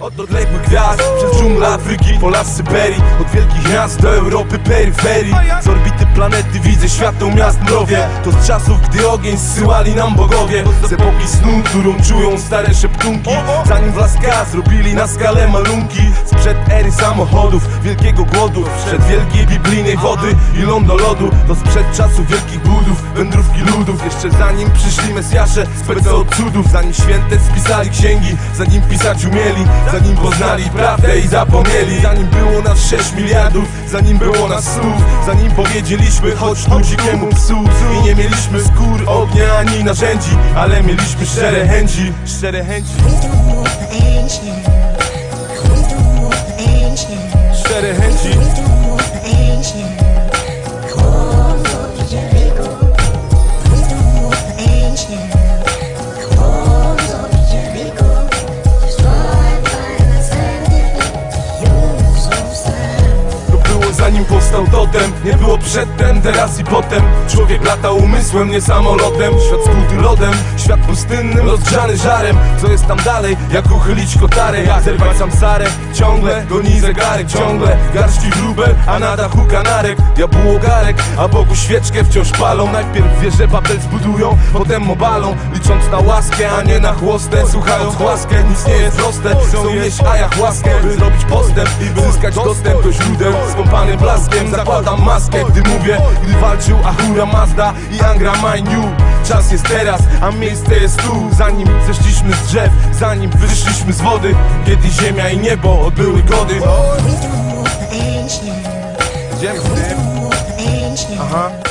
Od odległych gwiazd, przez dżunglę Afryki Po las Syberii, od wielkich miast do Europy, peryferii Z orbity planety widzę światło miast mrowie To z czasów, gdy ogień zsyłali nam bogowie. Z epoki snu, którą czują stare szeptunki. Zanim w Laska zrobili na skalę malunki. Sprzed ery samochodów, wielkiego głodu. Sprzed wielkiej biblijnej wody i lądolodu To sprzed czasów wielkich budów, wędrówki ludów. Jeszcze zanim przyszli Mesjasze, spece od cudów. Zanim święte spisali księgi, zanim pisać umieli. Zanim poznali prawdę i zapomnieli. Zanim było nas 6 miliardów, zanim było nas stów Zanim powiedzieliśmy chodź tu dzikiemu psu. I nie mieliśmy skór, ognia ani narzędzi Ale mieliśmy szczere chęci, szczere chęci zanim powstał totem. Nie było przedtem, teraz i potem. Człowiek latał umysłem, nie samolotem Świat skuty lodem, świat pustynnym Rozgrzany żarem, co jest tam dalej? Jak uchylić kotarę, jak zerwać samsarę Ciągle goni zegarek, ciągle Garści wróbel, a na dachu kanarek. Diabłu ogarek, a Bogu świeczkę wciąż palą. Najpierw wieże Babel zbudują, potem obalą Licząc na łaskę, a nie na chłostę. Słuchając łaskę, nic nie jest proste. Chcą jeść ajach łaskę, by zrobić postęp I by zyskać dostęp do źródeł. Skąpany blaskiem, zakładam maskę Gdy mówię, gdy walczył Ahura Mazda i Angra Mainyu Czas jest teraz, a miejsce jest tu. Zanim zeszliśmy z drzew, zanim wyszliśmy z wody. Kiedy ziemia i niebo odbyły gody. Idziemy z tym. Aha